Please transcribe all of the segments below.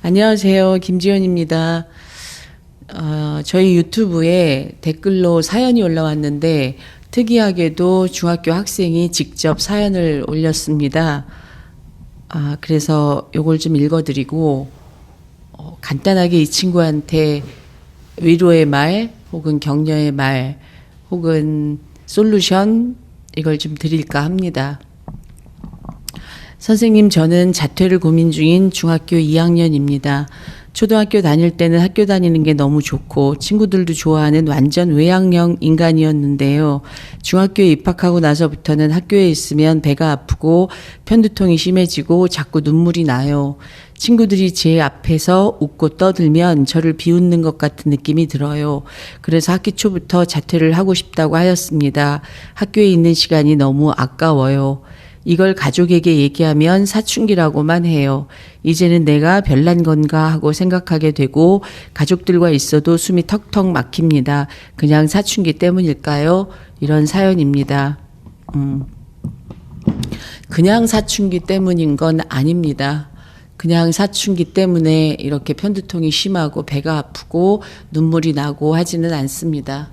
안녕하세요. 김지연입니다. 어, 저희 유튜브에 댓글로 사연이 올라왔는데 특이하게도 중학교 학생이 직접 사연을 올렸습니다. 아, 그래서 요걸 좀 읽어드리고 어, 간단하게 이 친구한테 위로의 말 혹은 격려의 말 혹은 솔루션 이걸 좀 드릴까 합니다. 선생님, 저는 자퇴를 고민 중인 중학교 2학년입니다. 초등학교 다닐 때는 학교 다니는 게 너무 좋고 친구들도 좋아하는 완전 외향형 인간이었는데요. 중학교에 입학하고 나서부터는 학교에 있으면 배가 아프고 편두통이 심해지고 자꾸 눈물이 나요. 친구들이 제 앞에서 웃고 떠들면 저를 비웃는 것 같은 느낌이 들어요. 그래서 학기 초부터 자퇴를 하고 싶다고 하였습니다. 학교에 있는 시간이 너무 아까워요. 이걸 가족에게 얘기하면 사춘기라고만 해요. 이제는 내가 별난 건가 하고 생각하게 되고 가족들과 있어도 숨이 턱턱 막힙니다. 그냥 사춘기 때문일까요? 이런 사연입니다. 음. 그냥 사춘기 때문인 건 아닙니다. 그냥 사춘기 때문에 이렇게 편두통이 심하고 배가 아프고 눈물이 나고 하지는 않습니다.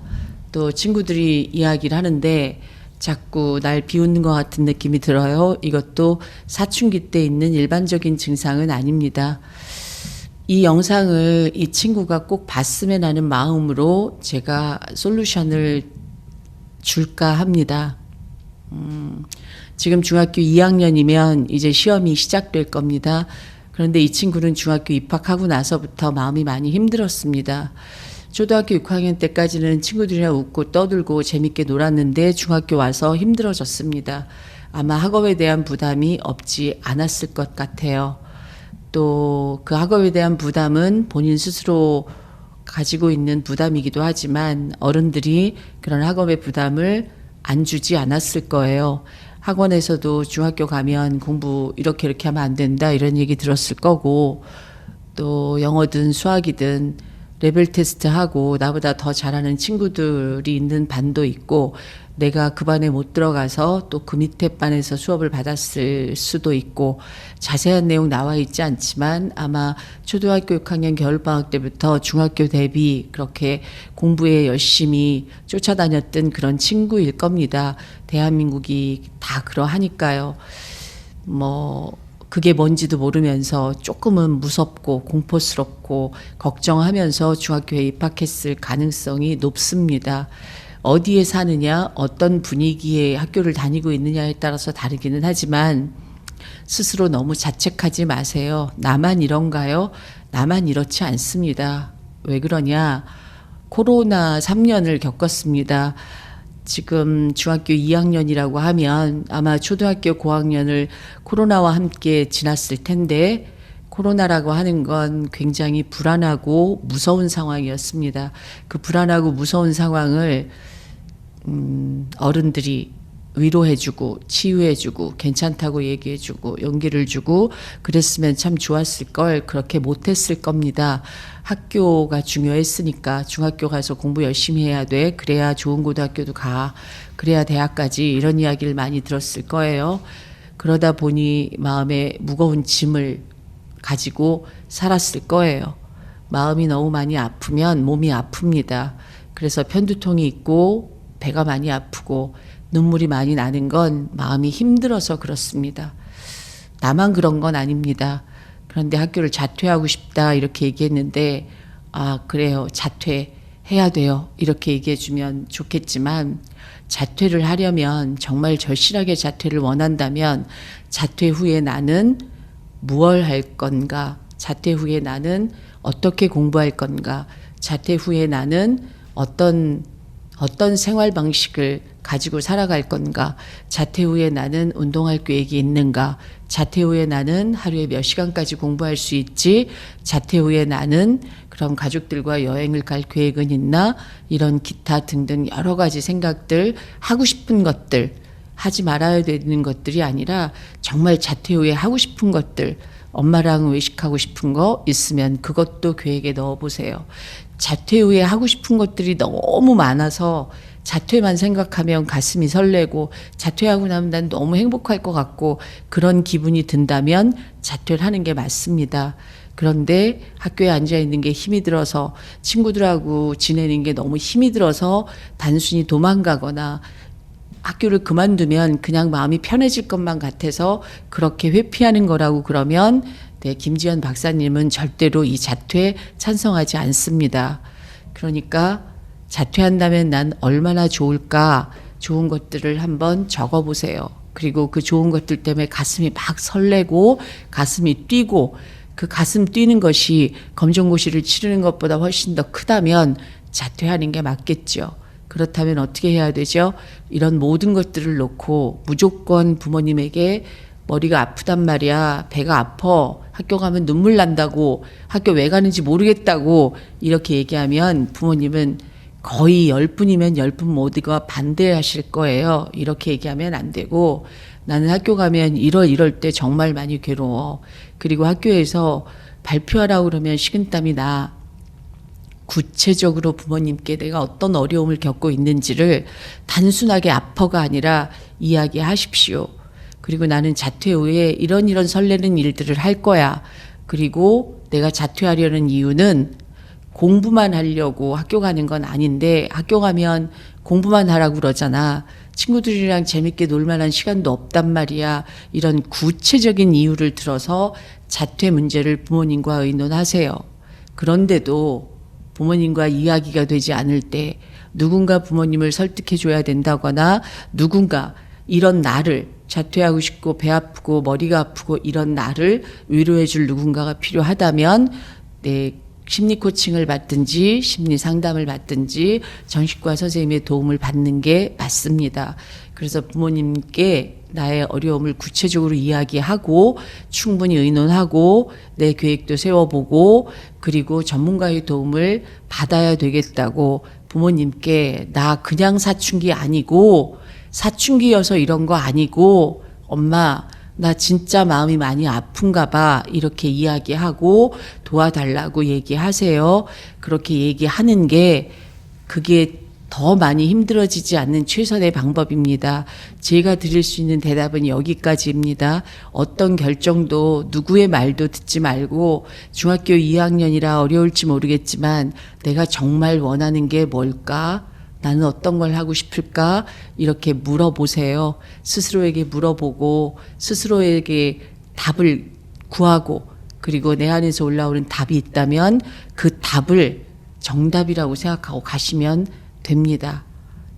또 친구들이 이야기를 하는데 자꾸 날 비웃는 것 같은 느낌이 들어요. 이것도 사춘기 때 있는 일반적인 증상은 아닙니다. 이 영상을 이 친구가 꼭 봤으면 하는 마음으로 제가 솔루션을 줄까 합니다. 음, 지금 중학교 2학년이면 이제 시험이 시작될 겁니다. 그런데 이 친구는 중학교 입학하고 나서부터 마음이 많이 힘들었습니다. 초등학교 6학년 때까지는 친구들이랑 웃고 떠들고 재밌게 놀았는데 중학교 와서 힘들어졌습니다. 아마 학업에 대한 부담이 없지 않았을 것 같아요. 또 그 학업에 대한 부담은 본인 스스로 가지고 있는 부담이기도 하지만 어른들이 그런 학업의 부담을 안 주지 않았을 거예요. 학원에서도 중학교 가면 공부 이렇게 이렇게 하면 안 된다 이런 얘기 들었을 거고 또 영어든 수학이든 레벨 테스트 하고 나보다 더 잘하는 친구들이 있는 반도 있고 내가 그 반에 못 들어가서 또 그 밑에 반에서 수업을 받았을 수도 있고 자세한 내용 나와 있지 않지만 아마 초등학교 6학년 겨울방학 때부터 중학교 대비 그렇게 공부에 열심히 쫓아다녔던 그런 친구일 겁니다. 대한민국이 다 그러하니까요. 뭐 그게 뭔지도 모르면서 조금은 무섭고 공포스럽고 걱정하면서 중학교에 입학했을 가능성이 높습니다. 어디에 사느냐, 어떤 분위기의 학교를 다니고 있느냐에 따라서 다르기는 하지만 스스로 너무 자책하지 마세요. 나만 이런가요? 나만 이렇지 않습니다. 왜 그러냐? 코로나 3년을 겪었습니다. 지금 중학교 2학년이라고 하면 아마 초등학교 고학년을 코로나와 함께 지났을 텐데 코로나라고 하는 건 굉장히 불안하고 무서운 상황이었습니다. 그 불안하고 무서운 상황을 음, 어른들이 위로해주고 치유해주고 괜찮다고 얘기해주고 용기를 주고 그랬으면 참 좋았을 걸 그렇게 못했을 겁니다. 학교가 중요했으니까 중학교 가서 공부 열심히 해야 돼 그래야 좋은 고등학교도 가 그래야 대학까지 이런 이야기를 많이 들었을 거예요. 그러다 보니 마음에 무거운 짐을 가지고 살았을 거예요. 마음이 너무 많이 아프면 몸이 아픕니다. 그래서 편두통이 있고 배가 많이 아프고 눈물이 많이 나는 건 마음이 힘들어서 그렇습니다. 나만 그런 건 아닙니다. 그런데 학교를 자퇴하고 싶다 이렇게 얘기했는데 아 그래요 자퇴해야 돼요 이렇게 얘기해주면 좋겠지만 자퇴를 하려면 정말 절실하게 자퇴를 원한다면 자퇴 후에 나는 무얼 할 건가 자퇴 후에 나는 어떻게 공부할 건가 자퇴 후에 나는 어떤 어떤 생활 방식을 가지고 살아갈 건가? 자퇴 후에 나는 운동할 계획이 있는가? 자퇴 후에 나는 하루에 몇 시간까지 공부할 수 있지? 자퇴 후에 나는 그럼 가족들과 여행을 갈 계획은 있나? 이런 기타 등등 여러 가지 생각들, 하고 싶은 것들, 하지 말아야 되는 것들이 아니라 정말 자퇴 후에 하고 싶은 것들, 엄마랑 외식하고 싶은 거 있으면 그것도 계획에 넣어 보세요. 자퇴 후에 하고 싶은 것들이 너무 많아서 자퇴만 생각하면 가슴이 설레고 자퇴하고 나면 난 너무 행복할 것 같고 그런 기분이 든다면 자퇴를 하는 게 맞습니다. 그런데 학교에 앉아 있는 게 힘이 들어서 친구들하고 지내는 게 너무 힘이 들어서 단순히 도망가거나 학교를 그만두면 그냥 마음이 편해질 것만 같아서 그렇게 회피하는 거라고 그러면 네, 김지연 박사님은 절대로 이 자퇴 찬성하지 않습니다. 그러니까 자퇴한다면 난 얼마나 좋을까 좋은 것들을 한번 적어 보세요. 그리고 그 좋은 것들 때문에 가슴이 막 설레고 가슴이 뛰고 그 가슴 뛰는 것이 검정고시를 치르는 것보다 훨씬 더 크다면 자퇴하는 게 맞겠죠. 그렇다면 어떻게 해야 되죠? 이런 모든 것들을 놓고 무조건 부모님에게 머리가 아프단 말이야. 배가 아파. 학교 가면 눈물 난다고. 학교 왜 가는지 모르겠다고. 이렇게 얘기하면 부모님은 거의 열 분이면 열 분 모두가 반대하실 거예요. 이렇게 얘기하면 안 되고 나는 학교 가면 이럴 이럴 때 정말 많이 괴로워. 그리고 학교에서 발표하라고 그러면 식은땀이 나. 구체적으로 부모님께 내가 어떤 어려움을 겪고 있는지를 단순하게 아퍼가 아니라 이야기하십시오. 그리고 나는 자퇴 후에 이런 이런 설레는 일들을 할 거야. 그리고 내가 자퇴하려는 이유는 공부만 하려고 학교 가는 건 아닌데 학교 가면 공부만 하라고 그러잖아. 친구들이랑 재밌게 놀 만한 시간도 없단 말이야. 이런 구체적인 이유를 들어서 자퇴 문제를 부모님과 의논하세요. 그런데도 부모님과 이야기가 되지 않을 때 누군가 부모님을 설득해 줘야 된다거나 누군가 이런 나를 자퇴하고 싶고 배 아프고 머리가 아프고 이런 나를 위로해 줄 누군가가 필요하다면 내 심리 코칭을 받든지 심리 상담을 받든지 정신과 선생님의 도움을 받는 게 맞습니다. 그래서 부모님께 나의 어려움을 구체적으로 이야기하고 충분히 의논하고 내 계획도 세워보고 그리고 전문가의 도움을 받아야 되겠다고 부모님께 나 그냥 사춘기 아니고 사춘기여서 이런 거 아니고 엄마 나 진짜 마음이 많이 아픈가 봐. 이렇게 이야기하고 도와달라고 얘기하세요. 그렇게 얘기하는 게 그게 더 많이 힘들어지지 않는 최선의 방법입니다. 제가 드릴 수 있는 대답은 여기까지입니다. 어떤 결정도 누구의 말도 듣지 말고 중학교 2학년이라 어려울지 모르겠지만 내가 정말 원하는 게 뭘까? 나는 어떤 걸 하고 싶을까? 이렇게 물어보세요. 스스로에게 물어보고 스스로에게 답을 구하고 그리고 내 안에서 올라오는 답이 있다면 그 답을 정답이라고 생각하고 가시면 됩니다.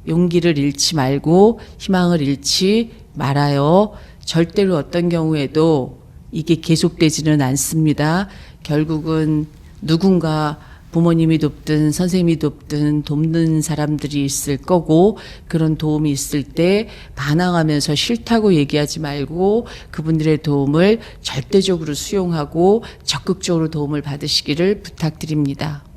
용기를 잃지 말고 희망을 잃지 말아요. 절대로 어떤 경우에도 이게 계속되지는 않습니다. 결국은 누군가 부모님이 돕든 선생님이 돕든 돕는 사람들이 있을 거고 그런 도움이 있을 때 반항하면서 싫다고 얘기하지 말고 그분들의 도움을 절대적으로 수용하고 적극적으로 도움을 받으시기를 부탁드립니다.